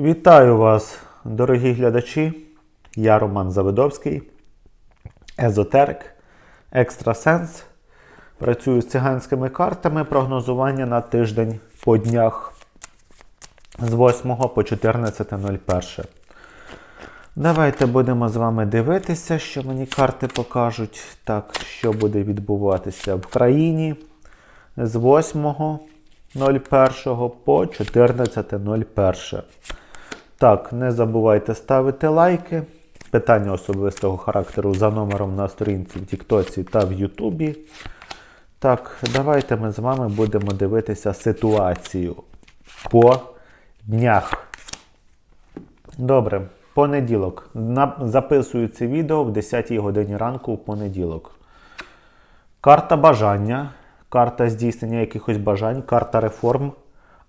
Вітаю вас, дорогі глядачі. Я Роман Завидовський, езотерик, екстрасенс. Працюю з циганськими картами. Прогнозування на тиждень по днях з 8 по 14.01. Давайте будемо з вами дивитися, що мені карти покажуть. Так, що буде відбуватися в країні з 8.01 по 14.01. Так, не забувайте ставити лайки. Питання особистого характеру за номером на сторінці в Тіктоці та в Ютубі. Так, давайте ми з вами будемо дивитися ситуацію по днях. Добре, понеділок. Записую це відео в 10 годині ранку в понеділок. Карта бажання, карта здійснення якихось бажань, карта реформ.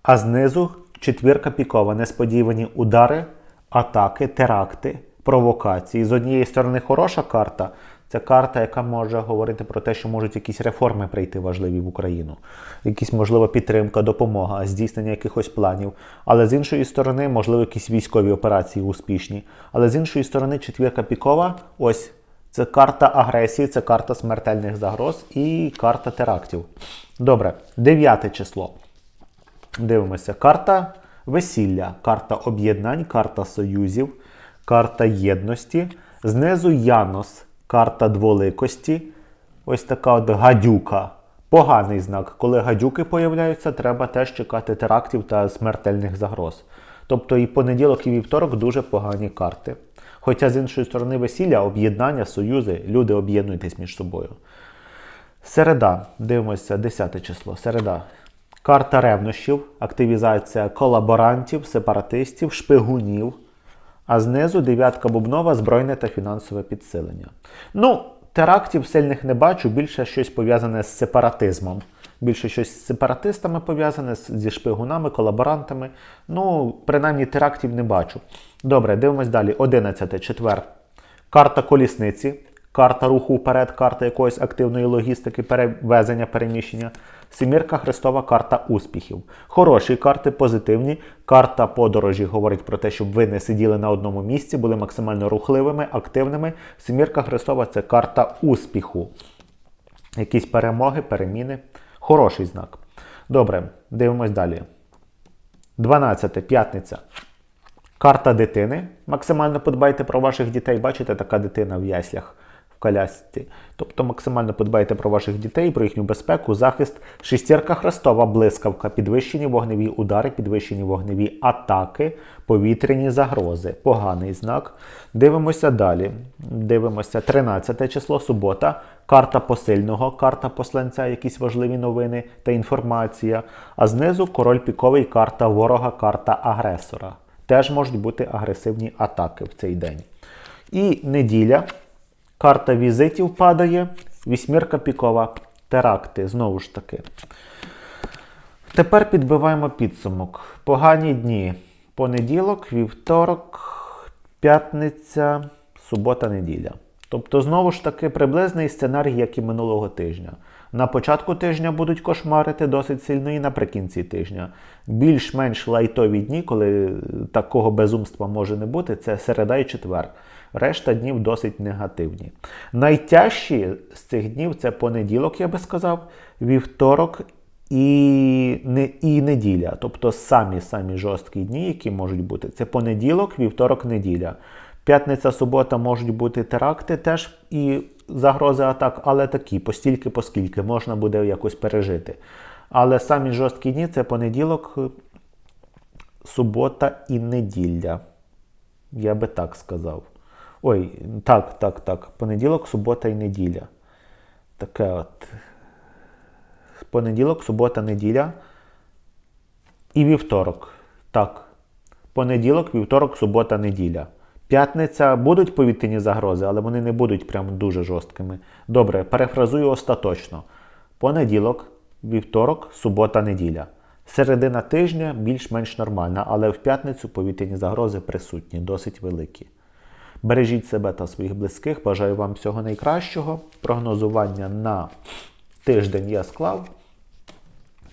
А знизу четвірка пікова, несподівані удари, атаки, теракти, провокації. З однієї сторони, хороша карта. Це карта, яка може говорити про те, що можуть якісь реформи прийти важливі в Україну, якісь, можливо, підтримка, допомога, здійснення якихось планів. Але з іншої сторони, можливо, якісь військові операції успішні. Але з іншої сторони, четвірка пікова, ось це карта агресії, це карта смертельних загроз і карта терактів. Добре, дев'яте число. Дивимося. Карта весілля, карта об'єднань, карта союзів, карта єдності. Знизу Янос, карта дволикості. Ось така от гадюка. Поганий знак. Коли гадюки появляються, треба теж чекати терактів та смертельних загроз. Тобто і понеділок, і вівторок дуже погані карти. Хоча з іншої сторони весілля, об'єднання, союзи, люди об'єднуйтесь між собою. Середа, дивимося, 10 число. Середа. Карта ревнощів, активізація колаборантів, сепаратистів, шпигунів. А знизу дев'ятка бубнова, збройне та фінансове підсилення. Ну, терактів сильних не бачу, більше щось пов'язане з сепаратизмом. Більше щось з сепаратистами пов'язане, зі шпигунами, колаборантами. Ну, принаймні терактів не бачу. Добре, дивимось далі. 11 четвер. Карта колісниці, карта руху вперед, карта якоїсь активної логістики, перевезення, переміщення. Семірка Христова карта успіхів. Хороші карти, позитивні. Карта подорожі говорить про те, щоб ви не сиділи на одному місці, були максимально рухливими, активними. Семірка Христова це карта успіху. Якісь перемоги, переміни. Хороший знак. Добре, дивимось далі. 12. П'ятниця. Карта дитини. Максимально подбайте про ваших дітей. Бачите, така дитина в яслях колясці. Тобто максимально подбайте про ваших дітей, про їхню безпеку, захист. Шестірка Христова, блискавка, підвищені вогневі удари, підвищені вогневі атаки, повітряні загрози. Поганий знак. Дивимося далі. Дивимося 13 число, субота. Карта посильного, карта посланця, якісь важливі новини та інформація. А знизу король піковий, карта ворога, карта агресора. Теж можуть бути агресивні атаки в цей день. І неділя. Карта візитів падає. Вісьмірка пікова. Теракти. Знову ж таки. Тепер підбиваємо підсумок. Погані дні. Понеділок, вівторок, п'ятниця, субота, неділя. Тобто, знову ж таки, приблизний сценарій, як і минулого тижня. На початку тижня будуть кошмарити досить сильно і наприкінці тижня. Більш-менш лайтові дні, коли такого безумства може не бути, це середа і четвер. Решта днів досить негативні. Найтяжчі з цих днів це понеділок, я би сказав, вівторок і, не, і неділя. Тобто самі-самі жорсткі дні, які можуть бути, це понеділок, вівторок, неділя. П'ятниця, субота можуть бути теракти теж і загрози атак, але такі, постільки, поскільки можна буде якось пережити. Але самі жорсткі дні це понеділок, субота і неділя. Я би так сказав. Ой, так, так, так. Понеділок, субота і неділя. Таке от. Понеділок, субота, неділя. І вівторок. Так. Понеділок, вівторок, субота, неділя. П'ятниця будуть повітряні загрози, але вони не будуть прям дуже жорсткими. Добре, перефразую остаточно. Понеділок, вівторок, субота, неділя. Середина тижня більш-менш нормальна, але в п'ятницю повітряні загрози присутні, досить великі. Бережіть себе та своїх близьких. Бажаю вам всього найкращого. Прогнозування на тиждень я склав.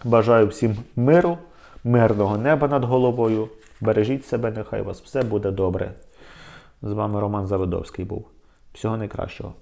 Бажаю всім миру, мирного неба над головою Бережіть себе, нехай у вас все буде добре. З вами Роман Завидовський був. Всього найкращого.